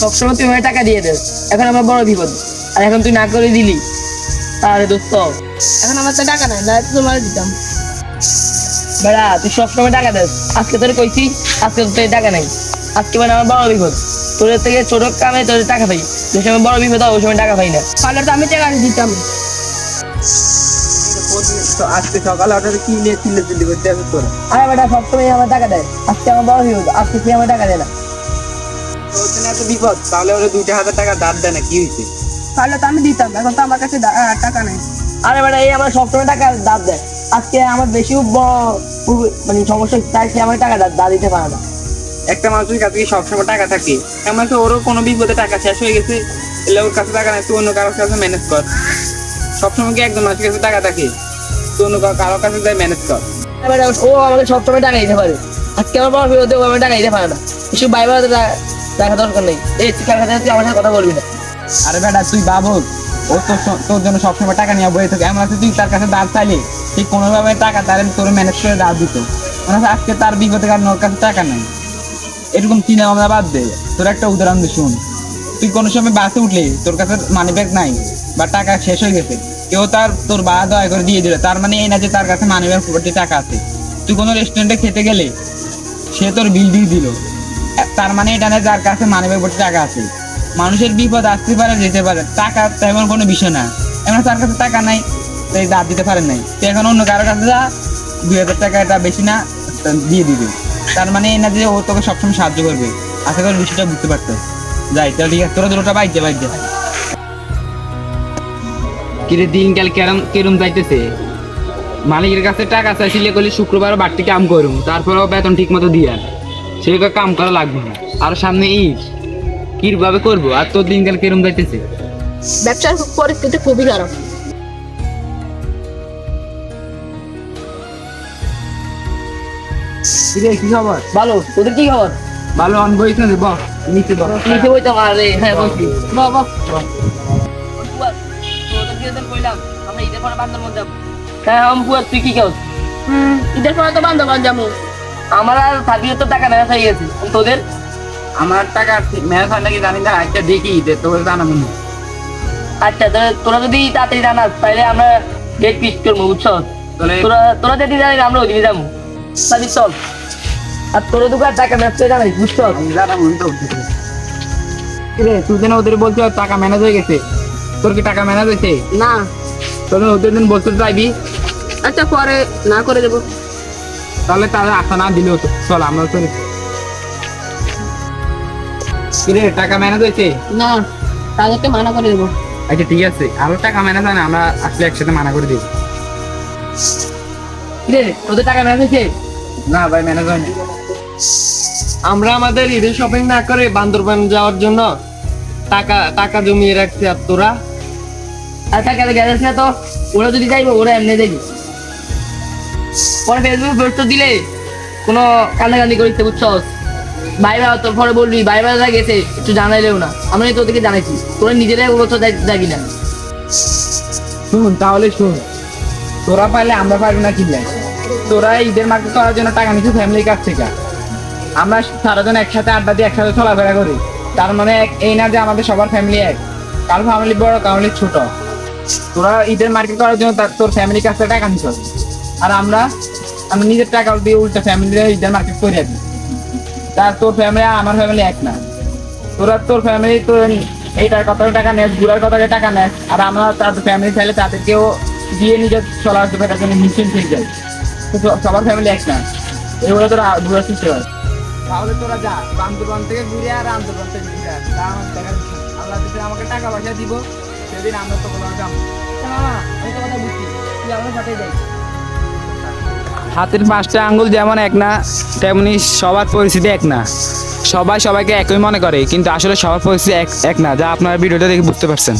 সবসময় তুই আমাকে টাকা দিয়ে দেস এখন আমার বড় বিপদ। আর এখন তুই না করে দিলি আরে দোস্ত এখন আমার তো টাকা নাই না তোমার দিতাম। বেড়া তুই সবসময় টাকা দেস আজকে তোর কইছি আজকে তোর টাকা নাই। আজকে মানে আমার বড় বিপদ। তোর থেকে ছোট কামে তোর টাকা পাই। যে সময় বড় বিপদ হয় ওই সময় টাকা পাই না। তাহলে তো আমি টাকা দিতাম। আজকে সকালে হঠাৎ কি নিয়ে চিল্লে চিল্লি করতে আসে তোরা? আরে বেটা সবসময় আমার টাকা দেয়। আজকে আমার বড় বিপদ। আজকে তুই আমার টাকা দেয় না। এত বিপদ তাহলে ওরা দুইটা হাজার টাকা দাঁত দেয় না কি হয়েছে তাহলে তো আমি দিতাম এখন তো আমার কাছে টাকা নাই। আরে বেটা এই আমার সবসময় টাকা দাঁত দেয়। আজকে আমার বেশি মানে সমস্যা তাই সে আমার টাকা দাঁত দাঁত পারে না। একটা মানুষের কাছে কি সবসময় টাকা থাকে? এমন তো ওরও কোনো বিপদে টাকা শেষ হয়ে গেছে এলে ওর কাছে টাকা নাই তুই অন্য কারোর কাছে ম্যানেজ কর। সবসময় কি একজন মানুষের কাছে টাকা থাকে? তুই অন্য কারোর কাছে যাই ম্যানেজ কর। ও আমাকে সবসময় টাকা দিতে পারে। আজকে আমার বড় বিপদে ও আমাকে টাকা দিতে পারে না। এসব বাইরে টাকা দরকার নেই। এই কাছে তুই আমার সাথে কথা বলবি না। আরে বেটা, তুই বাবুক ও তোর তোর জন্য সবসময় টাকা নিয়ে বয়ে থাকে। এমন আছে তুই তার কাছে দাঁড় চাইলে। ঠিক কোনোভাবে টাকা তার তোর ম্যানেজ করে দাঁড় দিত। মনে আজকে তার বিপদে কারণ ওর কাছে টাকা নাই। এরকম চিন্তা ভাবনা বাদ দে। তোর একটা উদাহরণ দিয়ে শুন। তুই কোনো সময় বাসে উঠলে, তোর কাছে মানি ব্যাগ নাই, বা টাকা শেষ হয়ে গেছে, কেউ তার, তোর বা দয়া করে দিয়ে দিল। তার মানে এই না যে তার কাছে মানি ব্যাগ টাকা আছে। তুই কোনো রেস্টুরেন্টে খেতে গেলে, সে তোর বিল দিয়ে দিল। তার মানে এটা না যার কাছে মানি ব্যাগ টাকা আছে। মানুষের বিপদ আসতে পারে, যেতে পারে। টাকা তেমন কোনো বিষয় না। এমন তার কাছে টাকা নাই তাই দাঁত দিতে পারেন নাই। তুই এখন অন্য কারোর কাছে যা, দুই হাজার টাকা এটা বেশি না দিয়ে দিবে। তার মানে এই না যে ও তোকে সবসময় সাহায্য করবে। আশা করি বিষয়টা বুঝতে পারতো যাই, তাহলে ঠিক আছে, তোরা দুটোটা বাইক বাইক কিরে দিনকাল কেরম কেরম যাইতেছে? মালিকের কাছে টাকা চাইছিলে করলে শুক্রবার বাড়তি কাম করুম। তারপরেও বেতন ঠিক মতো দিয়ার সেরকম কাম করা লাগবে না। আর সামনে ঈদ। কীভাবে করব? আর তোর দিনকাল কেরম যাইতেছে? ব্যবসার পরিস্থিতি খুবই খারাপ। কি খবর? ভালো। তোদের কি খবর? ভালো অন বইস না বল নিচে বল নিচে বইতাম আরে হ্যাঁ বলছি বাবা আমরা ঈদের পরে বান্দরবন যাব। হ্যাঁ আমি পুয়ার তুই কি কেউ হুম ঈদের পরে তো বান্ধবান যাব। আমার আর থাকলে তো টাকা নেওয়া হয়ে গেছে। তোদের? আমার টাকা ম্যাচ হয় নাকি জানি না একটা দেখি দে তোকে জানাব না। আচ্ছা তোরা যদি তাড়াতাড়ি জানাস তাহলে আমরা ডেট ফিক্স করব বুঝছ? তোরা তোরা যদি জানিস আমরা ওইদিকে যাব। তাহলে চল। আর তোরা দোকান টাকা ম্যাচ করে জানাই বুঝছ? জানাব তো কিরে তুই যেন ওদের বলছো টাকা ম্যানেজ হয়ে গেছে। তোর কি টাকা ম্যানেজ হয়েছে? না। তোর ওদের দিন বলতে চাইবি? আচ্ছা পরে না করে দেবো। তাহলে তাহলে আশা না দিলেও তো চল আমরা চলে কিরে টাকা ম্যানেজ হয়েছে না তাদেরকে মানা করে দেবো। আচ্ছা ঠিক আছে। আরও টাকা ম্যানেজ হয় না আমরা আসলে একসাথে মানা করে দিব। রে তোদের টাকা ম্যাচ হয়েছে না ভাই ম্যানেজ হয় না। আমরা আমাদের ঈদের শপিং না করে বান্দরবান যাওয়ার জন্য টাকা টাকা জমিয়ে রাখছি আর তোরা? আর টাকা গেছিস না তো ওরা যদি যাইবো ওরা এমনি যাইবি পরে ফেসবুক দিলে কোনো কান্নাকান্দি করিস বুঝছ ভাই ভাই তোর পরে বলবি গেছে, একটু জানাইলেও না। তোদেরকে জানাইছি, তোরা নিজেরাই যাবি না। শুন, তাহলে শুন। তোরা আমরা পারব না তোরা ঈদের মার্কেট করার জন্য টাকা নিচ্ছিস ফ্যামিলির কাছ থেকে। আমরা সারাজন একসাথে আড্ডা দিয়ে একসাথে চলাফেরা করি। তার মানে এই না যে আমাদের সবার ফ্যামিলি এক। কারও ফ্যামিলি বড়, কারও ছোট। তোরা ঈদের মার্কেট করার জন্য তোর ফ্যামিলির কাছ থেকে টাকা নিচ্ছ। আর আমরা, আমি নিজের টাকা দিয়ে উল্টা ফ্যামিলি ঈদের মার্কেট করে দিই তার তোর ফ্যামিলি আমার ফ্যামিলি এক না। তোরা তোর ফ্যামিলি তোর এইটার কত টাকা নেস ঘুরার কত টাকা নেস আর আমরা তাদের ফ্যামিলি চাইলে তাদেরকেও দিয়ে নিজের চলার জন্য জন্য মিশন ঠিক যায়। তো সবার ফ্যামিলি এক না। এগুলো তোরা ঘুরার চেষ্টা কর তাহলে তোরা যা, বান্দরবান থেকে ঘুরে আর আন্দোলন থেকে ঘুরে আস তা। আল্লাহ যদি আমাকে টাকা পয়সা দিব, সেদিন আমরা তো বললাম আমি তো কথা বুঝছি। তুই আমার যাই। হাতের পাঁচটা আঙ্গুল যেমন এক না, তেমনি সবার পরিস্থিতি এক না। সবাই সবাইকে একই মনে করে, কিন্তু আসলে সবার পরিস্থিতি এক এক না, যা আপনারা ভিডিওটা দেখে বুঝতে পারছেন।